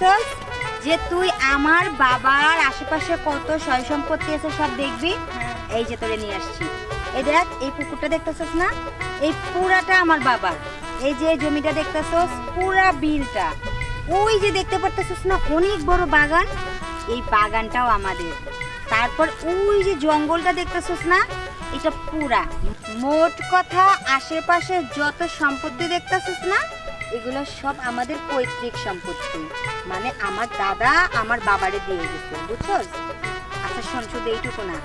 চাইছস যে তুই আমার বাবার আশেপাশে কত সয় সম্পত্তি আছে সব দেখবি? এই যে তোরে নিয়ে আসছি। এই দেখ, এই পুকুরটা দেখতেছস না? এই পুরাটা আমার বাবার। এই যে জমিটা দেখতেছস, পুরা বিলটা। ওই যে দেখতে পারতেছস না, অনেক বড় বাগান। এই বাগানটাও আমাদের। তারপর ওই যে জঙ্গলটা দেখতেছস না, এটা পুরা। মোট কথা, আশেপাশে যত সম্পত্তি দেখতেছস না এগুলো সব আমাদের পৈতৃক সম্পত্তি। মানে আমার দাদা আমার বাবারে দিয়ে গেছে বুঝছস? আচ্ছা শোন শুধু এইটুকু না।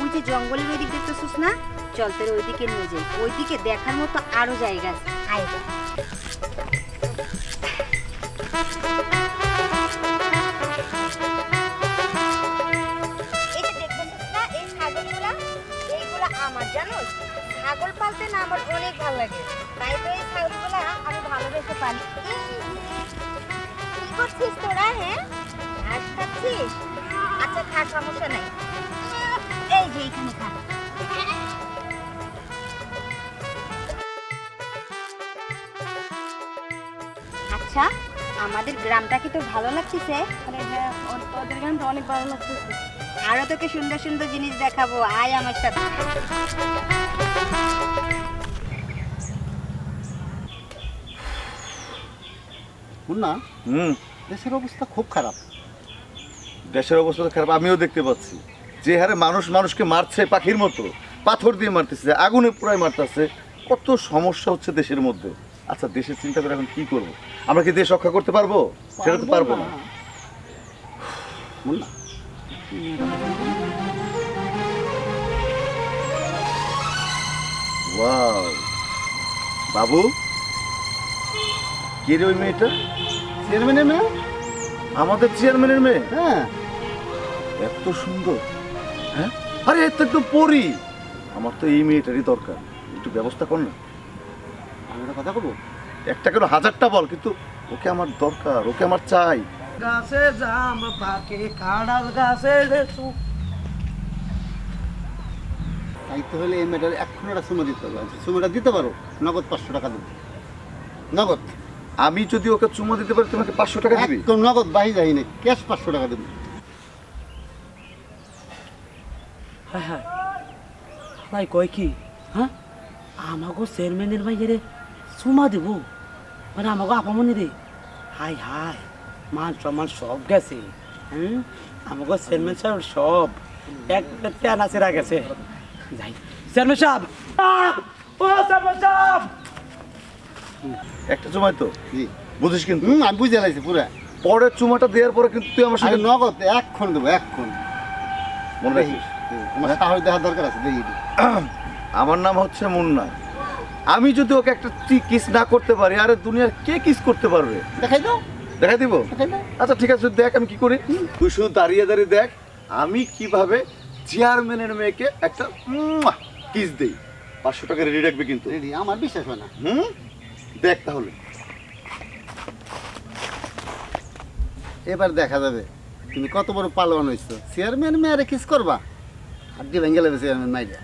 ওই যে জঙ্গলের ওই দিক দেখতেছিস না? চল তোর ওইদিকে নিয়ে যাই। ওইদিকে দেখার মতো আরও জায়গা আছে। আমার, জানোস? ছাগল পালতে না আমার অনেক ভালো লাগে। তাই তো আমি ভালোবেসে পালি কি করছিস তোরা হ্যাঁ ঘাস খাচ্ছিস আচ্ছা খা সমস্যা নাই এই যে এইখানে খা আচ্ছা আমাদের গ্রামটা কি তোর ভালো লাগতেছে? আরে হ্যাঁ তোদের অনেক ভালো লাগতেছে। আরও তোকে সুন্দর সুন্দর জিনিস দেখাবো। আয় আমার সাথে। না হুম। দেশের অবস্থা খুব খারাপ। দেশের অবস্থা খারাপ আমিও দেখতে পাচ্ছি। যে হারে মানুষ মানুষকে মারছে পাখির মতো পাথর দিয়ে মারতেছে আগুনে পুরাই মারতেছে কত সমস্যা হচ্ছে দেশের মধ্যে। আচ্ছা দেশের চিন্তা করে এখন কি করব? আমরা কি দেশ রক্ষা করতে পারব? সেটা তো পারব না। মুন্না বাবু? কে রে ওই মেয়েটা? চেয়ারম্যানের মেয়ে? আমাদের চেয়ারম্যানের মেয়ে? হ্যাঁ। এত সুন্দর। হ্যাঁ? আরে এত তো পরি। আমার তো এই মেয়েটারই দরকার। একটু ব্যবস্থা কর না। আমি একটা কথা বলব? একটা কেন হাজারটা বল কিন্তু ওকে আমার দরকার ওকে আমার চাই। গাছে জাম পাকে কাঁড়াল গাছে লেচু দায়িত্ব হলে এই মেয়েটার এক্ষণ একটা সুমা দিতে হবে। সুমাটা দিতে পারো নগদ পাঁচশো টাকা দেবো। নগদ। আমি যদি ওকে চুমা দিতে পারি তোমাকে পাঁচশো টাকা দিবি? একদম নগদ বাহি যাই না ক্যাশ পাঁচশো টাকা দেবো। হ্যাঁ হ্যাঁ। ভাই কয় কি? হ্যাঁ? আমাকে চেয়ারম্যানের ভাই রে চুমা দেব। মানে আমাকে আপামনি রে। হাই হাই মান সম্মান সব গেছে। হুম? আমাকে চেয়ারম্যান সাহেব সব এক ট্যান আছে গেছে। যাই। চেয়ারম্যান সাহেব! ও চেয়ারম্যান সাহেব! একটা চুমাই তো? বুঝিস কিন্তু। আমি বুঝে লাইছি পুরা। পরের চুমাটা দেওয়ার পরে কিন্তু তুই আমার আমি সাথে নগদ এক্ষণ দেবো এক্ষণ। মনে রাখিস? তোমার সাহস দেওয়ার দরকার আছে দেখি। আমার নাম হচ্ছে মুন্না। আমি যদি ওকে একটা কিস না করতে পারি আরে দুনিয়ার কে কিস করতে পারবে? দেখাই দাও। দেখাই দিব? আচ্ছা ঠিক আছে দেখ আমি কি করি। তুই শুধু দাঁড়িয়ে দাঁড়িয়ে দেখ আমি কীভাবে চেয়ারম্যানের মেয়েকে একটা কিস দেই। পাঁচশো টাকা রেডি রাখবে কিন্তু। রেডি আমার বিশ্বাস হয় না। হুম? দেখ তাহলে। এবার দেখা যাবে, তুমি কত বড় পালোয়ান হয়েছো চেয়ারম্যান মেয়ারে কিস করবা? হাড্ডি ভেঙে যাবে চেয়ারম্যান মাইরা।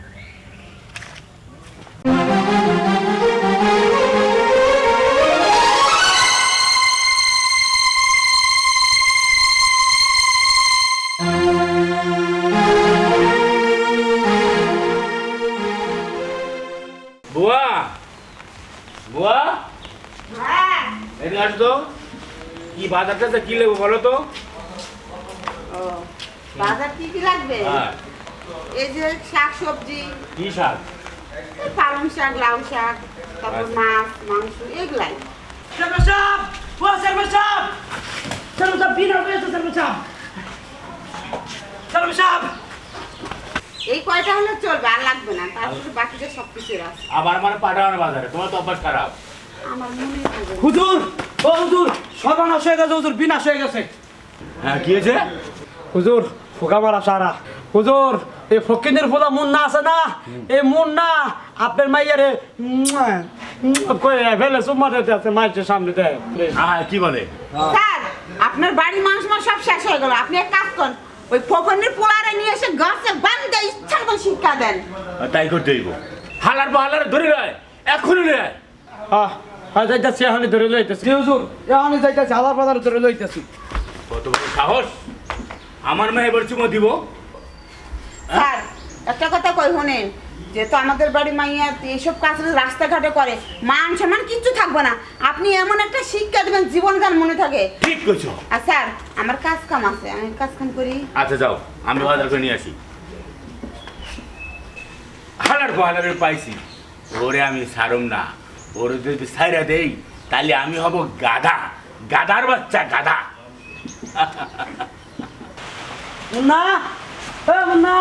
এদিকে আসো তো কি বাজারটা কি নেব বলো তো? বাজার কি কি লাগবে? হ্যাঁ। এই যে শাক সবজি। কি শাক? পালং শাক লাউ শাক তারপর আচ্ছা। মাছ মাংস এগুলাই। সাহেব ও চেয়ারম্যান সাহেব বিনা পেয়েছে চেয়ারম্যান সাহেব এই কয়টা হলে চলবে? আর লাগবে না। তারপরে বাকিটা সব আছে। আবার মানে পাঠানো বাজারে। তোমার তো অভ্যাস খারাপ। আমার মনে হুজুর! ও হুজুর সর্বনাশ হয়ে গেছে হুজুর বিনাশ হয়ে গেছে। হ্যাঁ কি হয়েছে? হুজুর ফোকা মারা সারা। হুজুর এই ফকিনের ফোলা মুন্না আছে না? এই মুন্না আপনার মাইয়ারে ফেলে সুম্মা দিতে আছে মাইয়ের সামনে দেয় হ্যাঁ কি বলে? স্যার আপনার বাড়ি মাংস মাংস সব শেষ হয়ে গেল। আপনি এক কাজ করুন ওই ফকনের পোলারে নিয়ে এসে গাছে বান্ধে ইচ্ছা মতো শিক্ষা দেন। তাই করতে হইব। হালার পর হালার ধরে রায় এখনই রে হ্যাঁ হ্যাঁ যাইতেছি এখনই ধরে লইতেছি হুজুর এখনই যাইতেছি হাজার ধরে লইতেছি কত বড় সাহস? আমার মেয়ে এবার চুমো দিব। স্যার একটা কথা কই শোনেন যেহেতু আমাদের বাড়ি মাইয়া এইসব কাজ রাস্তাঘাটে করে মান সম্মান কিচ্ছু থাকবে না। আপনি এমন একটা শিক্ষা দেবেন জীবনকাল মনে থাকে। ঠিক করছ আর স্যার আমার কাজ কাম আছে আমি কাজ কাম করি। আচ্ছা যাও আমি বাজার করে নিয়ে আসি। হালার পাইছি। ওরে আমি সারম না। ওরে যদি সাইরা দেই তাহলে আমি হব গাধা। গাধার বাচ্চা গাধা। মুন্না! এ মুন্না!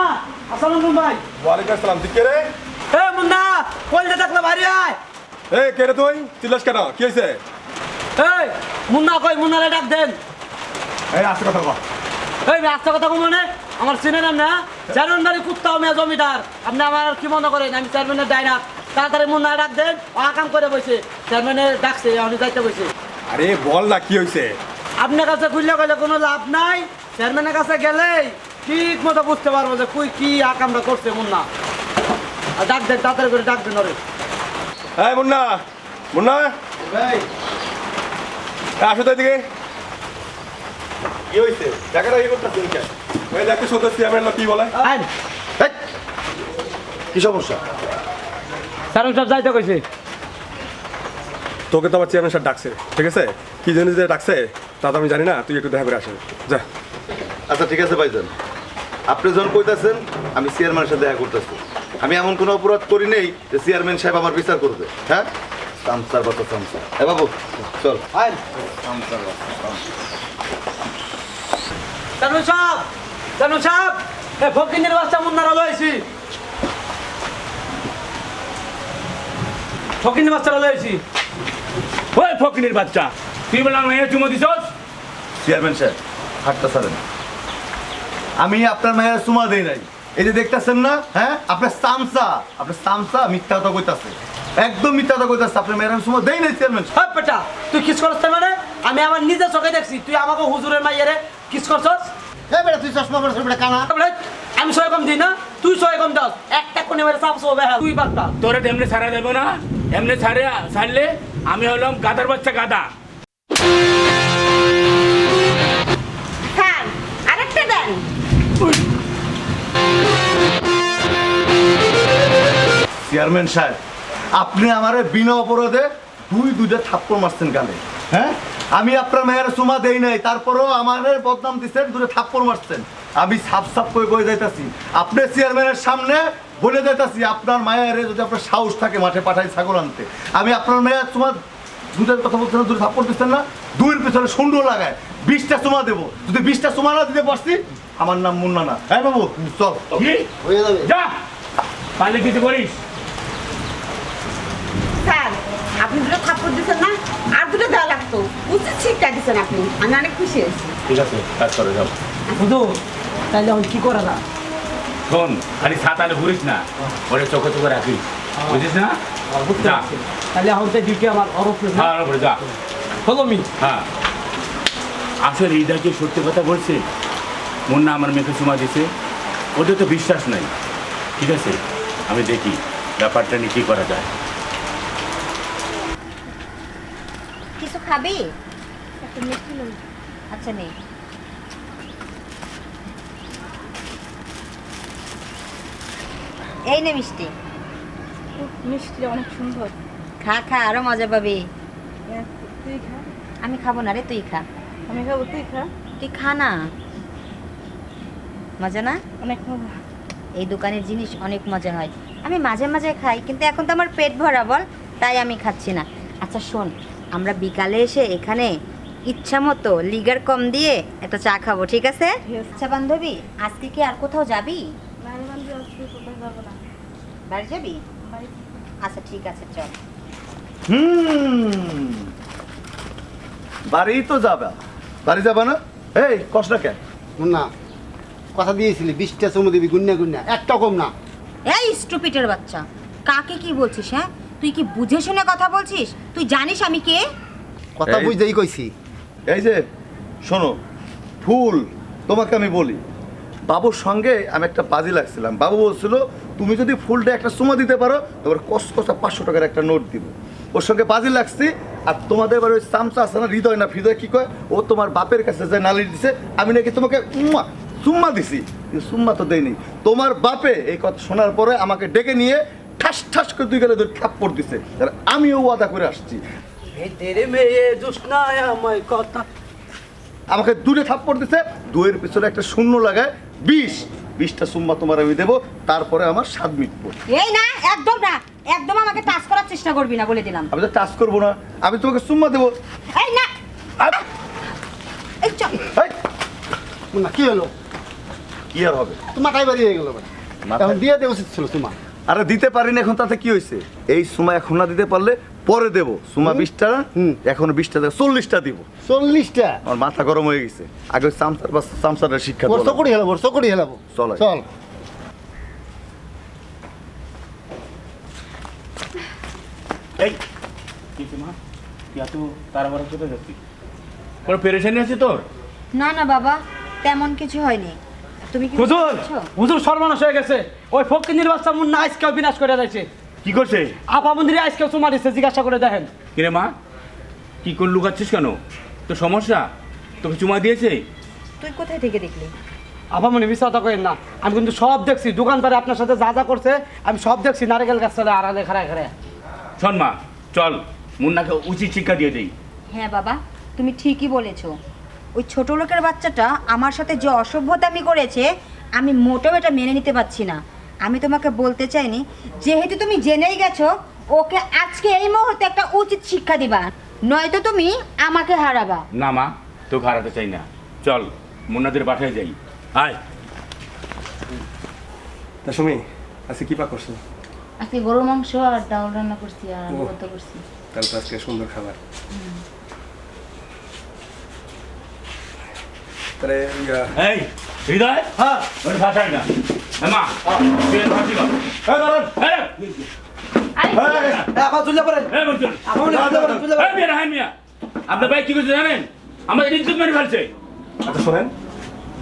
আসসালামু আলাইকুম ভাই। ওয়ালাইকুম আসসালাম তুই কে রে? এ মুন্না! কই যে থাকলে বাইরে আয়। এই কে রে তুই? চিল্লাস কেন? কি হয়েছে এই মুন্না কই? মুন্নারে ডাক দেন। এই আসতে কথা কর এই রাস্তা কথা কম মনে? আমার চিনেন না? চেয়ারম্যান বাড়ি কুত্তাও মেয়ে জমিদার। আপনি আমার কি মনে করেন? আমি চেয়ারম্যানের ডাইনা তাড়াতাড়ি মুন্না ডাক দেন আকাম করে বসে। চেয়ারম্যানের ডাকছে আমি যাইতে বসে। আরে বল না কি হয়েছে আপনার কাছে খুললে গেলে কোনো লাভ নাই। চেয়ারম্যানের কাছে গেলেই ঠিক মতো বুঝতে পারব যে কুই কি আকামটা করছে মুন্না। আর ডাক দেন তাড়াতাড়ি করে ডাক দেন ওরে। এই মুন্না মুন্না? ভাই। আসো তো এদিকে। কি হয়েছে দেখা ইয়ে করতেছি কেন ওই দেখতে সদস্য চেয়ারম্যান কি বলে? কি সমস্যা? চেয়ারম্যান সাহেব যাইতে কইছে। তোকে তো আমার চেয়ারম্যান স্যার ডাকছে ঠিক আছে? কি জন্য যে ডাকছে তা তো আমি জানি না তুই একটু দেখা করে আসেন যা। আচ্ছা ঠিক আছে ভাইজান। আপনি যখন কইতাছেন আমি চেয়ারম্যানের সাথে দেখা করতেছি। আমি এমন কোনো অপরাধ করি নেই যে চেয়ারম্যান সাহেব আমার বিচার করবে হ্যাঁ? সামসার বাচ্চা সামসা এ বাবু চল। আয় সামসার বাচ্চা সামসা। চেয়ারম্যান সাহেব সাহেব এ ফকিনের বাচ্চা মুন্নারা লইছি ফকিনের বাচ্চারা লইছি ওই ফকিনের বাচ্চা। তুই বলে আমার মেয়ে চুমো দিছস? চেয়ারম্যান সাহেব হাটটা ছাড়েন। আমি আপনার মায়ের সুমা দেই নাই। এই যে দেখতেছেন না হ্যাঁ? আপনার সামসা আপনার সামসা মিথ্যা কথা কইতাছে। একদম মিথ্যা কথা কইতাছে আপনার মেয়ের সুমা দেই নাই চেয়ারম্যান হ্যাঁ বেটা তুই কিস করছ মানে? আমি আমার নিজের চোখে দেখছি তুই আমাকে হুজুরের মাইয়ারে কিস করছস? এ বেটা তুই চশমা পরে বেটা কানা। আমি ছয় কম দিই না তুই ছয় কম দাস একটা কোণে মেরে চাপছো বেহা তুই বার্তা তোরে এমনি ছাড়া দেবো না। এমনি ছাড়ে ছাড়লে আমি হলাম গাদার বাচ্চা গাদা। আরেকটা দেন। চেয়ারম্যান সাহেব আপনি আমারে বিনা অপরাধে দুই দুইটা থাপ্পড় মারছেন গালে হ্যাঁ? আমি আপনার মেয়ের সুমা দেই নাই তারপরেও আমারে বদনাম দিচ্ছেন দুটো থাপ্পড় মারছেন। আমি সাপ সাপ করে কয়ে যাইতাছি। আপনি চেয়ারম্যানের সামনে বলে যাইতাছি আপনার মায়ের যদি আপনার সাহস থাকে মাঠে পাঠাই ছাগল আনতে। আমি আপনার মেয়ের তোমার দুটার কথা বলছেন না দুটো থাপ্পড় দিচ্ছেন না দুইয়ের পিছনে সুন্দর লাগায় বিশটা সুমা দেবো। যদি বিশটা সুমা না দিতে পারছি আমার নাম মুন্না না। হ্যাঁ বাবু চল। কি? হয়ে যাবে। যা! পালে কিছু করিস। স্যার আপনি দুটো থাপ্পড় দিচ্ছেন না আর দুটো দেওয়া লাগতো। উচিত শিক্ষা দিচ্ছেন আপনি আমি অনেক খুশি হয়েছি। ঠিক আছে কাজ করে যাও। হুজুর তাইলে এখন কি করা না শোন খালি সাতালে ঘুরিস না ওরে চোখে চোখে রাখিস। বুঝিস না? যা। তাহলে ডিউটি আমার অরফ হ্যাঁ যা। মি। হ্যাঁ। আসলে সত্যি কথা বলছে? মুন্না আমার মেয়েকে চুমা দিছে। ওদের তো বিশ্বাস নাই। ঠিক আছে? আমি দেখি ব্যাপারটা নিয়ে কী করা যায়। কিছু খাবি? আচ্ছা নেই এই নে মিষ্টি। মিষ্টি অনেক সুন্দর। খা খা আরও মজা পাবি। তুই খা। আমি খাব না রে তুই খা। আমি খাব তুই খা। তুই খা না। মজা না? অনেক মজা। এই দোকানের জিনিস অনেক মজা হয়। আমি মাঝে মাঝে খাই কিন্তু এখন তো আমার পেট ভরা বল তাই আমি খাচ্ছি না। আচ্ছা শোন আমরা বিকালে এসে এখানে ইচ্ছা মতো লিগার কম দিয়ে একটা চা খাব ঠিক আছে? ঠিক আছে। আচ্ছা বান্ধবী আজকে কি আর কোথাও যাবি নারী বান্ধব আজকে কোথায় যাব না বাড়ি যাবি? আচ্ছা ঠিক আছে চল। হুম। বাড়ি তো যাবে। বাড়ি যাবে না? এই কষ্ট কেন মুন্না কথা দিয়েছিলি বিশটা চুমু দিবি গুন্না গুন্না একটা কম না। এই স্টুপিটের বাচ্চা কাকে কি বলছিস হ্যাঁ? তুই কি বুঝে শুনে কথা বলছিস? তুই জানিস আমি কে? কথা এই- বুঝতেই কইছি। এই যে শোনো ফুল তোমাকে আমি বলি বাবুর সঙ্গে আমি একটা বাজি লাগছিলাম। বাবু বলছিল, তুমি যদি ফুলটা একটা সুমা দিতে পারো, তোমার কস কষা পাঁচশো টাকার একটা নোট দিব। ওর সঙ্গে বাজি লাগছি, আর তোমাদের বাড়ি ওই সামসা আছে না, হৃদয় না, হৃদয় কি কয়? ও তোমার বাপের কাছে যে নালি দিছে, আমি নাকি তোমাকে উম্মা, সুম্মা দিছি সুম্মা তো দেয়নি। তোমার বাপে এই কথা শোনার পরে আমাকে ডেকে নিয়ে ঠাস ঠাস করে দুই গেলে দুই থাপ্পড় দিছে। আমিও ওয়াদা করে আসছি। মেয়ে কথা আমাকে দূরে থাপ্পড় দিছে দুয়ের পিছনে একটা শূন্য লাগায় বিষ বিশটা সুম্মা তোমার আমি দেবো তারপরে আমার স্বাদ মিটবো। এই না একদম না একদম আমাকে টাচ করার চেষ্টা করবি না বলে দিলাম। আমি তো টাচ করব না আমি তোমাকে সুম্মা দেবো। এই না। আরে, এই চল। এই, না কি হলো? কি আর হবে? তোমার বাড়ি হয়ে গেল মাথায়- এখন দিয়ে দেওয়া উচিত ছিল তোমার। আরে দিতে পারিনি এখন তাতে কি হয়েছে? এই সুমা এখন না দিতে পারলে পরে দেব। সুমা বিশটা না হুম। এখন বিশটা দেবো চল্লিশটা দিব। চল্লিশটা? আমার মাথা গরম হয়ে গেছে। আগে সামসার বা সামসারের শিক্ষা বর্ষ। করি হেলাবো বর্ষ করি হেলাবো। চল। চল। এই কোনো পেরেশানি আছে তোর? না না বাবা তেমন কিছু হয়নি। তুমি কি হুজুর হুজুর সর্বনাশ হয়ে গেছে। ওই ফকিনির বাচ্চা মুন্না আজকেও বিনাশ করে দিয়েছে। কি করছে? আপা মন্দিরে আজকেও চুমা দিচ্ছে জিজ্ঞাসা করে দেখেন। কিরে মা? কি করে লুকাচ্ছিস কেন? তোর সমস্যা? তোকে চুমা দিয়েছে? তুই কোথায় থেকে দেখলি? আপা মনে বিশ্বাস করেন না। আমি কিন্তু সব দেখছি দোকানদারে আপনার সাথে যা যা করছে আমি সব দেখছি নারিকেল গাছ চলে আড়ালে খাড়ায় খাড়ায়। শোন মা চল মুন্নাকে উচিত শিক্ষা দিয়ে দেই। হ্যাঁ বাবা তুমি ঠিকই বলেছ। ওই ছোট লোকের বাচ্চাটা আমার সাথে যে অসভ্যতামি করেছে আমি মোটেও এটা মেনে নিতে পারছি না। আমি তোমাকে বলতে চাইনি যেহেতু তুমি জেনেই গেছো ওকে আজকে এই মুহূর্তে একটা উচিত শিক্ষা দিবা নয়তো তুমি আমাকে হারাবা। না মা তোকে হারাতে চাই না। চল মুন্নাদের বাসায় যাই। আয়। তা সুমি আজকে কি পা করছ? আজকে গরু মাংস আর ডাল রান্না করছি আর করছি। তাহলে আজকে সুন্দর খাবার। তাহলে এই হৃদয়? হ্যাঁ ওর ভাষায় না। মা তুই ভাষি কর। এই দাঁড়ান। আপনার ভাই কি করছে জানেন? আমাদের ইজ্জত মেরে ফেলছে। আচ্ছা শোনেন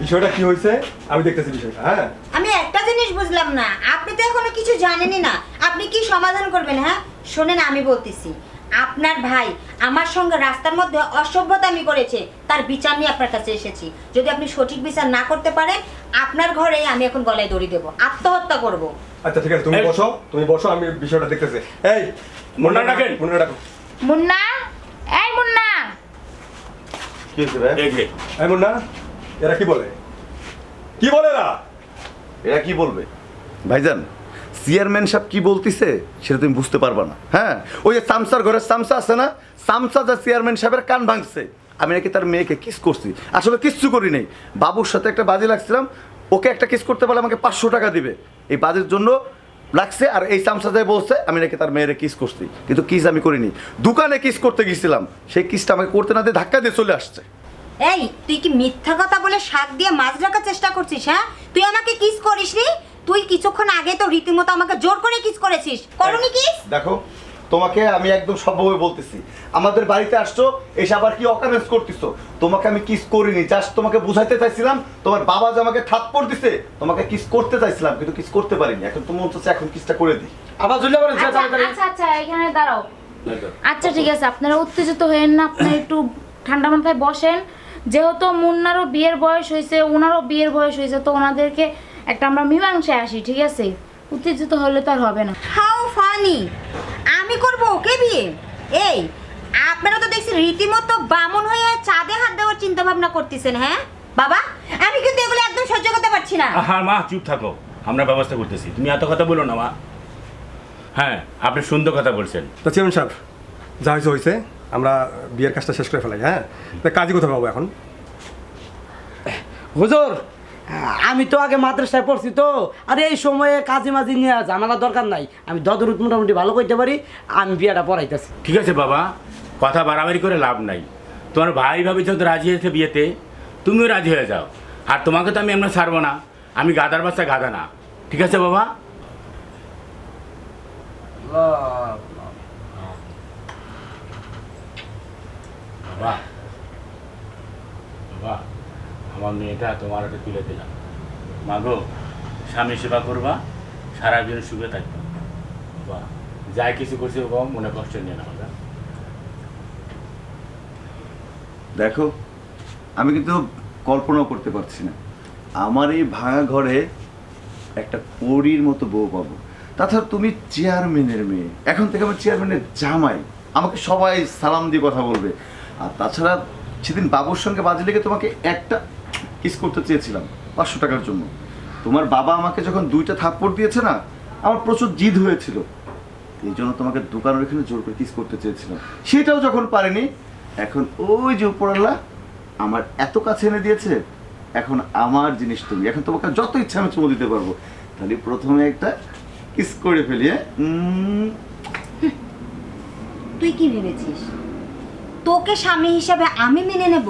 বিষয়টা কি হয়েছে? আমি দেখতেছি বিষয়টা হ্যাঁ? আমি একটা জিনিস বুঝলাম না। আপনি তো এখনও কিছু জানেনই না। আপনি কি সমাধান করবেন হ্যাঁ? শোনেন আমি বলতেছি। আপনার ভাই আমার সঙ্গে রাস্তার মধ্যে অসভ্যতামি করেছে তার বিচার নিয়ে আপনার কাছে এসেছি। যদি আপনি সঠিক বিচার না করতে পারেন আপনার ঘরে আমি এখন গলায় দড়ি দেবো আত্মহত্যা করব। আচ্ছা ঠিক আছে তুমি বসো তুমি বসো আমি বিষয়টা দেখতেছি। এই মুন্না ডাকেন। মুন্না ডাকো। মুন্না? এই মুন্না! কি হয়েছে ভাই? এই এই মুন্না এরা কি বলে? কি বলে এরা? এরা কি বলবে? ভাইজান চেয়ারম্যান সাহেব কি বলতিছে, সেটা তুমি বুঝতে পারবা না। হ্যাঁ ওই যে সামসার ঘরের সামসা আছে না, সামসা যা চেয়ারম্যান সাহেবের কান ভাঙছে। আমি নাকি তার মেয়েকে কিস করছি। আসলে কিচ্ছু করি নাই। বাবুর সাথে একটা বাজি লাগছিলাম, ওকে একটা কিস করতে পারলে আমাকে পাঁচশো টাকা দিবে। এই বাজির জন্য লাগছে, আর এই চামচা যায় বলছে, আমি নাকি তার মেয়েরে কিস করছি। কিন্তু কিস আমি করিনি। দোকানে কিস করতে গেছিলাম, সেই কিসটা আমাকে করতে না দিয়ে ধাক্কা দিয়ে চলে আসছে। এই, তুই কি মিথ্যা কথা বলে শাক দিয়ে মাছ রাখার চেষ্টা করছিস হ্যাঁ? তুই আমাকে কিস করিসনি? তুই কিছুক্ষণ আগে তো রীতিমতো আমাকে জোর করে কিস করেছিস। করনি কিস দেখো তোমাকে আমি একদম সভ্যভাবে বলতেছি। আমাদের বাড়িতে আসছো এসে আবার কি অকারেন্স করতেছো? তোমাকে আমি কিস করিনি জাস্ট তোমাকে বুঝাইতে চাইছিলাম তোমার বাবা যে আমাকে থাপ্পড় দিছে তোমাকে কিস করতে চাইছিলাম কিন্তু কিস করতে পারিনি। এখন তুমি হচ্ছে এখন কিসটা করে দিই। আবার তুলে পড়েন যা আচ্ছা তাড়াতাড়ি। আচ্ছা আচ্ছা এখানে দাঁড়াও। আচ্ছা ঠিক আছে আপনারা উত্তেজিত হয়েন না আপনারা একটু ঠান্ডা মাথায় বসেন। যেহেতু মুন্নারও বিয়ের বয়স হয়েছে ওনারও বিয়ের বয়স হয়েছে তো ওনাদেরকে একটা আমরা মীমাংসায় আসি ঠিক আছে? উত্তেজিত হলে তো আর হবে না। হাউ ফানি আমি করব ওকে বিয়ে? এই আপনারা তো দেখছি রীতিমতো বামন হয়ে চাঁদে হাত দেওয়ার চিন্তা ভাবনা করতেছেন হ্যাঁ? বাবা আমি কিন্তু এগুলো একদম সহ্য করতে পারছি না। হ্যাঁ মা চুপ থাকো। আমরা ব্যবস্থা করতেছি। তুমি এত কথা বলো না মা। হ্যাঁ আপনি সুন্দর কথা বলছেন। তো চেয়ারম্যান সাহেব যা হয়েছে হয়েছে। আমরা বিয়ের কাজটা শেষ করে ফেলাই হ্যাঁ? তা কাজই কোথায় পাবো এখন? হুজুর আমি তো আগে মাদ্রাসায় পড়ছি তো। আর এই সময়ে কাজে মাঝে নিয়ে ঝামেলা দরকার নাই। আমি দদরুত মোটামুটি ভালো করতে পারি আমি বিয়েটা পড়াইতেছি। ঠিক আছে বাবা কথা বাড়াবাড়ি করে লাভ নাই। তোমার ভাই ভাবি যখন রাজি হয়েছে বিয়েতে তুমিও রাজি হয়ে যাও। আর তোমাকে তো আমি এমন ছাড়বো না আমি গাদার বাচ্চা গাদা না। ঠিক আছে বাবা? বাবা। বাবা। আমার মেয়েটা তোমার হাতে তুলে দিলাম। মাগো, স্বামী সেবা করবা সারা দিন সুখে থাকবা। বাবা যাই কিছু করছে বাবা মনে কষ্ট নিয়ে না দেখো, আমি কিন্তু কল্পনাও করতে পারছি না। আমার এই ভাঙা ঘরে একটা পরীর মতো বউ পাবো। তাছাড়া তুমি চেয়ারম্যানের মেয়ে। এখন থেকে আমার চেয়ারম্যানের জামাই। আমাকে সবাই সালাম দিয়ে কথা বলবে। আর তাছাড়া সেদিন বাবুর সঙ্গে বাজে লেগে তোমাকে একটা কিস করতে চেয়েছিলাম, পাঁচশো টাকার জন্য। তোমার বাবা আমাকে যখন দুইটা থাপ্পড় দিয়েছে না, আমার প্রচুর জিদ হয়েছিল। এই জন্য তোমাকে দোকানের এখানে জোর করে কিস করতে চেয়েছিলাম। সেটাও যখন পারেনি, এখন ওই যে উপরাল্লা আমার এত কাছে এনে দিয়েছে, এখন আমার জিনিস তুমি। এখন তোমাকে যত ইচ্ছা আমি চুমো দিতে পারব। তাহলে প্রথমে একটা কিস করে ফেলি হ্যাঁ? তুই কি ভেবেছিস? তোকে স্বামী হিসাবে আমি মেনে নেব?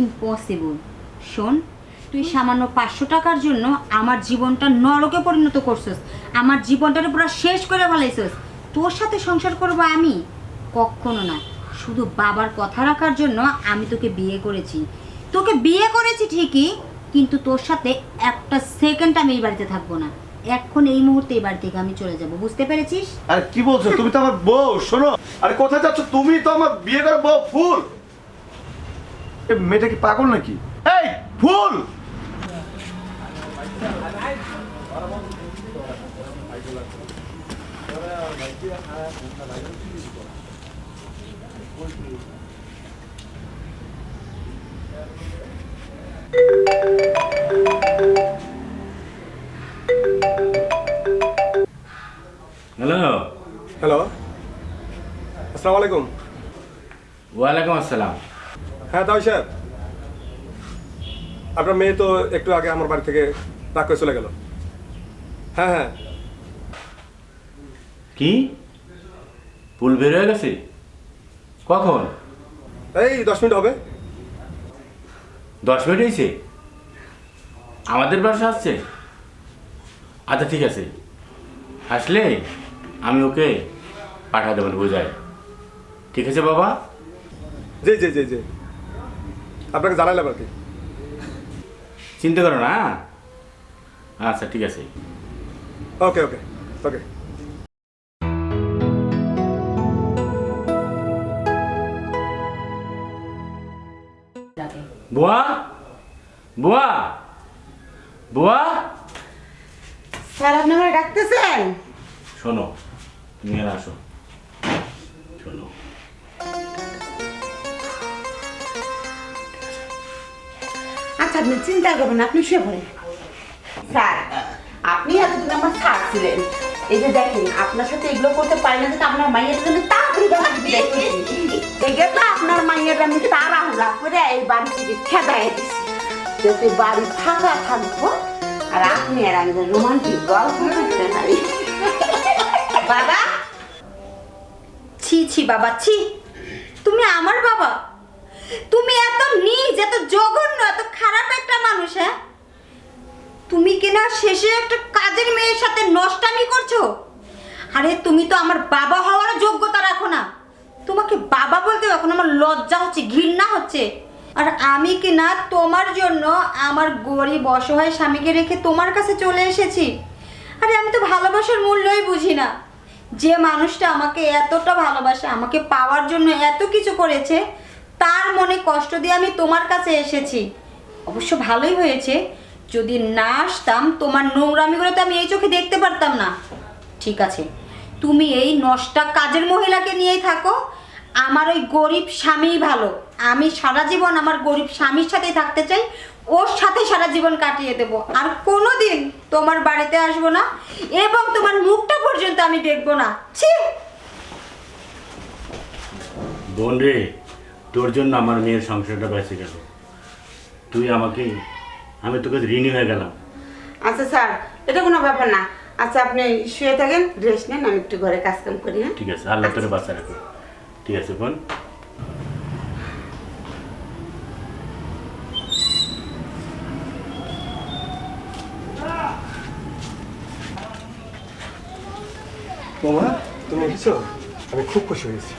ইম্পসিবল শোন, তুই সামান্য পাঁচশো টাকার জন্য আমার জীবনটা নরকে পরিণত করছিস। আমার জীবনটাকে পুরো শেষ করে ফেলাইছিস। তোর সাথে সংসার করব আমি? কখনো না। শুধু বাবার কথা রাখার জন্য আমি তোকে বিয়ে করেছি। তোকে বিয়ে করেছি ঠিকই, কিন্তু তোর সাথে একটা সেকেন্ড আমি এই বাড়িতে থাকব না। এখন এই মুহূর্তে এই বাড়ি থেকে আমি চলে যাব। বুঝতে পেরেছিস? আরে কি বলছো? তুমি তো আমার বউ, শোনো। আরে কোথায় যাচ্ছ? তুমি তো আমার বিয়ে করা বউ, ফুল। মেয়েটা কি পাগল নাকি? এই ফুল! হ্যালো হ্যালো আসসালামু আলাইকুম ওয়ালাইকুম আসসালাম হ্যাঁ তাই সাহেব আপনার মেয়ে তো একটু আগে আমার বাড়ি থেকে রাগ করে চলে গেল। হ্যাঁ হ্যাঁ। কি? পুল বের হয়ে গেছে? কখন? এই দশ মিনিট হবে। দশ মিনিট হয়েছে আমাদের বাসা আসছে? আচ্ছা ঠিক আছে। আসলে আমি ওকে পাঠা দেবেন বোঝায় ঠিক আছে বাবা? জি জি জি জি। আপনাকে জানাইলাম আর কি। চিন্তা করো না। আচ্ছা ঠিক আছে। ওকে ওকে ওকে বুয়া? বুয়া? বুয়া? স্যার আপনি আমার ডাকতেছেন? শোনো তুমি আর আসো। আপনি চিন্তা করবেন আপনি শুয়ে পড়েন। স্যার, আপনি এতদিন আমার স্যার ছিলেন। এই যে দেখেন, আপনার সাথে এগুলো করতে পারি না যে আপনার মাইয়ের জন্য তাড়াতাড়ি গেছে আপনার মাইয়ের, আমি তাড়াহুড়া করে এই বাড়ি খেদাই দিছি। যাতে বাড়ি ফাঁকা থাকব, আর আপনি আর আমি রোমান্টিক গল্প করতে পারি। বাবা? ছি ছি, বাবা, ছি। তুমি আমার বাবা? তুমি এত নিজ, এত জঘন্য, এত খারাপ একটা মানুষ হ্যাঁ? তুমি কিনা শেষে একটা কাজের মেয়ের সাথে নষ্টামি করছ? আরে, তুমি তো আমার বাবা হওয়ার যোগ্যতা রাখো না। তোমাকে বাবা বলতে এখন আমার লজ্জা হচ্ছে, ঘৃণা হচ্ছে। আর আমি কি না তোমার জন্য আমার গরিব, অসহায় স্বামীকে রেখে তোমার কাছে চলে এসেছি। আরে, আমি তো ভালোবাসার মূল্যই বুঝি না। যে মানুষটা আমাকে এতটা ভালোবাসে, আমাকে পাওয়ার জন্য এত কিছু করেছে তার মনে কষ্ট দিয়ে আমি তোমার কাছে এসেছি। অবশ্য ভালোই হয়েছে। যদি না আসতাম, তোমার নোংরামিগুলো তো আমি এই চোখে দেখতে পারতাম না। ঠিক আছে, তুমি এই নষ্টা কাজের মহিলাকে নিয়েই থাকো। আমার ওই গরিব স্বামীই ভালো। আমি সারা জীবন আমার গরিব স্বামীর সাথেই থাকতে চাই। ওর সাথে সারা জীবন কাটিয়ে দেব। আর কোনো দিন তোমার বাড়িতে আসব না এবং তোমার মুখটা পর্যন্ত আমি দেখব না। ছি! বোন রে তোর জন্য আমার মেয়ের সংসারটা বেঁচে গেল। তুই আমাকে আমি তোকে ঋণী হয়ে গেলাম। আচ্ছা স্যার এটা কোনো ব্যাপার না। আচ্ছা আপনি শুয়ে থাকেন ড্রেস নেন আমি একটু ঘরে কাজকাম করি হ্যাঁ? ঠিক আছে আল্লাহ তোরে বাঁচা রাখো। ঠিক আছে বোন। মামা তুমি এসেছ? আমি খুব খুশি হয়েছি।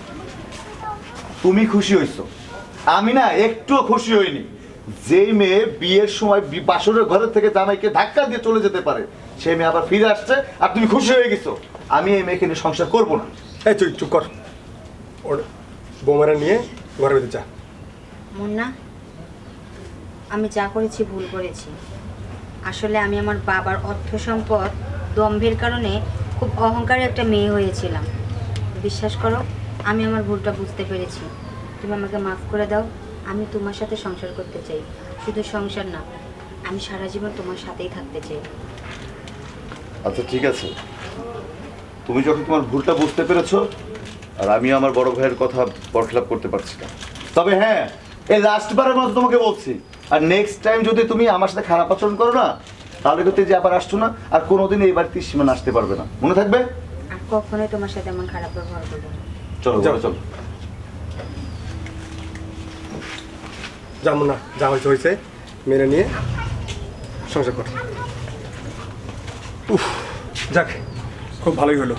তুমি খুশি হইছো। আমি না একটুও খুশি হইনি। যেই মেয়ে বিয়ের সময় বাসরের ঘরের থেকে জামাইকে ধাক্কা দিয়ে চলে যেতে পারে সেই মেয়ে আবার ফিরে আসছে আর তুমি খুশি হয়ে গেছো। আমি এই মেয়েকে নিয়ে সংসার করব না। এই চুপ চুপ কর। ওর বৌমারা নিয়ে ঘরের ভিতরে যা। মুন্না আমি যা করেছি ভুল করেছি। আসলে আমি আমার বাবার অর্থ সম্পদ দম্ভের কারণে খুব অহংকারী একটা মেয়ে হয়েছিলাম। বিশ্বাস করো আমি আমার ভুলটা বুঝতে পেরেছি। তুমি আমাকে মাফ করে দাও আমি তোমার সাথে সংসার করতে চাই। শুধু সংসার না আমি সারা জীবন তোমার সাথেই থাকতে চাই। আচ্ছা ঠিক আছে। তুমি যখন তোমার ভুলটা বুঝতে পেরেছ আর আমি আমার বড় ভাইয়ের কথা বরখেলাপ করতে পারছি না। তবে হ্যাঁ এই লাস্ট বারের মতো তোমাকে বলছি আর নেক্সট টাইম যদি তুমি আমার সাথে খারাপ আচরণ করো না তাহলে কিন্তু যে আবার আসছো না আর কোনোদিন এই বাড়িতে সীমানা আসতে পারবে না। মনে থাকবে? আর কখনোই তোমার সাথে এমন খারাপ ব্যবহার করব না। চলো যাও। চলো। যাব না যা হয়েছে হয়েছে। মেনে নিয়ে সংসার কর। উফ যাক খুব ভালোই হলো।